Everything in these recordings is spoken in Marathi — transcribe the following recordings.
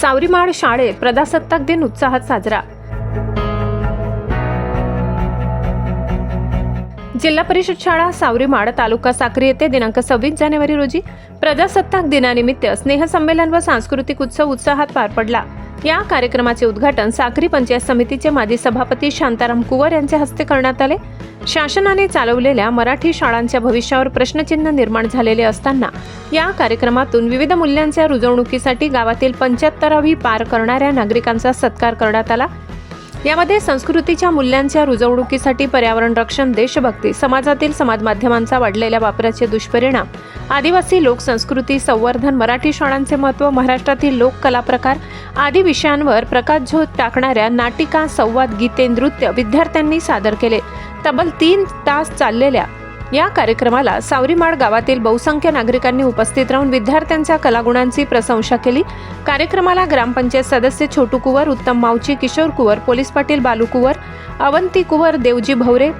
सावरीमाळ शाळेत प्रजासत्ताक दिन उत्साहात साजरा. जिल्हा परिषद शाळा सावरीमाड तालुका साक्री येथे दिनांक सव्वीस जानेवारी रोजी प्रजासत्ताक दिनानिमित्त स्नेहसंमेलन व सांस्कृतिक उत्सव उत्साहात पार पडला. या कार्यक्रमाचे उद्घाटन साक्री पंचायत समितीचे माजी सभापती शांताराम कुवर यांच्या हस्ते करण्यात आले. शासनाने चालवलेल्या मराठी शाळांच्या भविष्यावर प्रश्नचिन्ह निर्माण झालेले असताना या कार्यक्रमातून विविध मूल्यांच्या रुजवणुकीसाठी गावातील पंच्याहत्तरावी पार करणाऱ्या नागरिकांचा सत्कार करण्यात आला. यामध्ये संस्कृतीच्या मूल्यांच्या रुजवणुकीसाठी पर्यावरण रक्षण देशभक्ती समाजातील समाज माध्यमांचा वाढलेल्या वापराचे दुष्परिणाम आदिवासी लोकसंस्कृती संवर्धन मराठी शाळांचे महत्त्व महाराष्ट्रातील लोक प्रकार आदी विषयांवर प्रकाशझोत टाकणाऱ्या नाटिका संवाद गीते नृत्य विद्यार्थ्यांनी सादर केले. तब्बल तीन तास चाललेल्या या कार्यक्रमाला सावरीमाळ गावातील बहुसंख्य नागरिकांनी उपस्थित राहून विद्यार्थ्यांच्या कलागुणांची प्रशंसा केली. कार्यक्रमाला ग्रामपंचायत सदस्य छोटू कुवर उत्तम मावची किशोर कुवर पोलीस पाटील बालू कुवर अवंती कुवर देवजी भवरे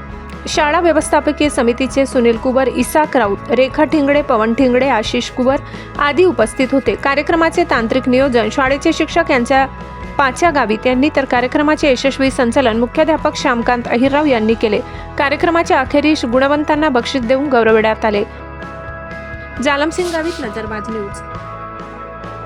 शाळा व्यवस्थापकीय समितीचे सुनील कुवर इसाक राऊत रेखा ठिंगडे पवन ठिंगडे आशिष कुवर आदी उपस्थित होते. कार्यक्रमाचे तांत्रिक नियोजन शाळेचे शिक्षक यांच्या पाच्या गावित यांनी तर कार्यक्रमाचे यशस्वी संचालन मुख्याध्यापक श्यामकांत अहिरराव यांनी केले. कार्यक्रमाच्या अखेरीस गुणवंतांना बक्षीस देऊन गौरविण्यात आले. जालमसिंग गावित नजरबाज न्यूज.